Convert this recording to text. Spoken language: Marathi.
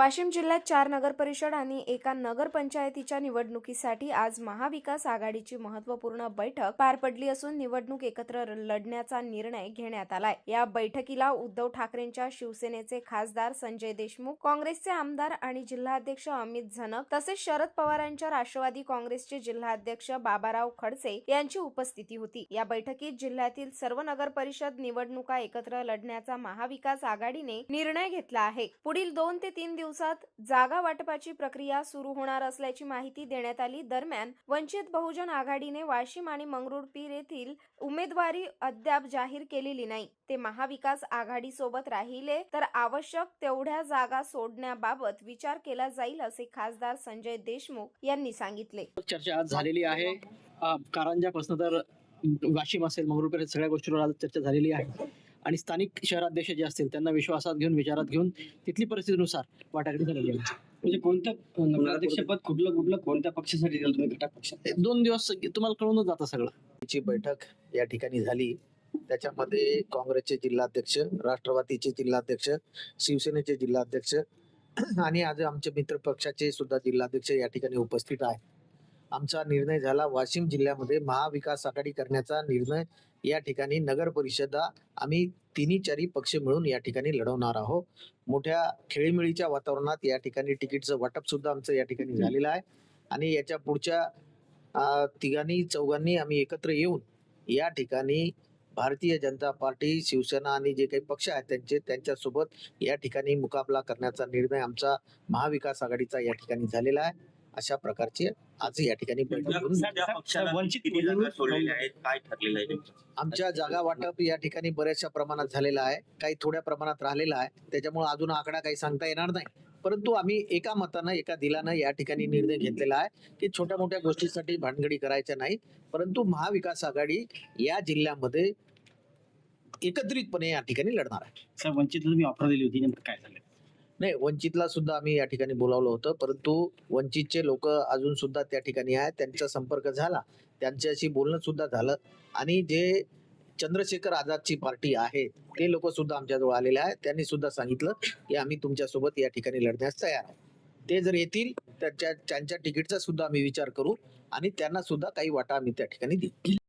वाशिम जिल्ह्यात चार नगर परिषद आणि एका नगर पंचायतीच्या निवडणुकीसाठी आज महाविकास आघाडीची महत्त्वपूर्ण बैठक पार पडली असून निवडणूक एकत्र लढण्याचा निर्णय घेण्यात आलाय. या बैठकीला उद्धव ठाकरेंच्या शिवसेनेचे खासदार संजय देशमुख काँग्रेसचे आमदार आणि जिल्हाध्यक्ष अमित झनक तसेच शरद पवारांच्या राष्ट्रवादी काँग्रेसचे जिल्हाध्यक्ष बाबाराव खडसे यांची उपस्थिती होती. या बैठकीत जिल्ह्यातील सर्व नगर परिषद निवडणुका एकत्र लढण्याचा महाविकास आघाडीने निर्णय घेतला आहे. पुढील दोन ते तीन दिवस दिवसात जागा वाटपाची प्रक्रिया सुरू होणार असल्याची माहिती देण्यात आली. दरम्यान वंचित बहुजन आघाडीने वाशिम आणि मंगरुळपीर येथील उमेदवारी अद्याप जाहीर केलेली नाही. ते महाविकास आघाडी सोबत राहिले तर आवश्यक तेवढ्या जागा सोडण्याबाबत विचार केला जाईल असे खासदार संजय देशमुख यांनी सांगितले. चर्चा आज झालेली आहे. कारंजापासून तर वाशिम असेल मंगरुळपीर सगळ्या गोष्टीवर आज चर्चा झालेली आहे. आणि स्थानिक शहराध्यक्ष जे असतील त्यांना विश्वासात घेऊन विचारात घेऊन तिथली परिस्थितीनुसार वाटाघाटी झालेली आहे. म्हणजे कोणतं नगराध्यक्षपद कुठलं कुठलं कोणत्या पक्षासाठी दिलं तुम्ही घटक पक्ष दोन दिवस तुम्हाला कळूनच जातं सगळं. ची बैठक या ठिकाणी झाली. त्याच्यामध्ये काँग्रेसचे जिल्हाध्यक्ष राष्ट्रवादीचे जिल्हाध्यक्ष शिवसेनेचे जिल्हाध्यक्ष आणि आज आमचे मित्र पक्षाचे सुद्धा जिल्हाध्यक्ष या ठिकाणी उपस्थित आहे आमचा निर्णय झाला. वाशिम जिल्ह्यामध्ये महाविकास आघाडी करण्याचा निर्णय या ठिकाणी नगर परिषदा आम्ही तिन्ही चारी पक्ष मिळून या ठिकाणी लढवणार आहोत. मोठ्या खेळीमेळीच्या वातावरणात या ठिकाणी तिकीटचं वाटप सुद्धा आमचं या ठिकाणी झालेलं आहे. आणि याच्या पुढच्या तिघांनी चौघांनी आम्ही एकत्र येऊन या ठिकाणी भारतीय जनता पार्टी शिवसेना आणि जे काही पक्ष आहेत त्यांचे त्यांच्यासोबत या ठिकाणी मुकाबला करण्याचा निर्णय आमचा महाविकास आघाडीचा या ठिकाणी झालेला आहे. अशा प्रकारची आज या ठिकाणी बैठक वंचित? आमच्या जागा वाटप या ठिकाणी बऱ्याचशा प्रमाणात झालेला आहे. काही थोड्या प्रमाणात राहिलेला आहे. त्याच्यामुळे अजून आकडा काही सांगता येणार नाही. परंतु आम्ही एका मतानं एका दिलानं या ठिकाणी निर्णय घेतलेला आहे की छोट्या मोठ्या गोष्टीसाठी भानगडी करायच्या नाही. परंतु महाविकास आघाडी या जिल्ह्यामध्ये एकत्रितपणे या ठिकाणी लढणार आहे. सर वंचितला तुम्ही ऑफर दिली होती. नेमकं काय झालं? नाही वंचितला सुद्धा आम्ही या ठिकाणी बोलावलं होतं परंतु वंचितचे लोक अजून सुद्धा त्या ठिकाणी आहेत त्यांचा संपर्क झाला त्यांच्याशी बोलणं सुद्धा झालं आणि जे चंद्रशेखर आझादची पार्टी आहे ते लोक सुद्धा आमच्याजवळ आलेले आहेत त्यांनी सुद्धा सांगितलं की आम्ही तुमच्यासोबत या ठिकाणी लढण्यास तयार आहे ते जर येतील त्यांच्या त्यांच्या तिकीटचा सुद्धा आम्ही विचार करू आणि त्यांना सुद्धा काही वाटा आम्ही त्या ठिकाणी देऊ.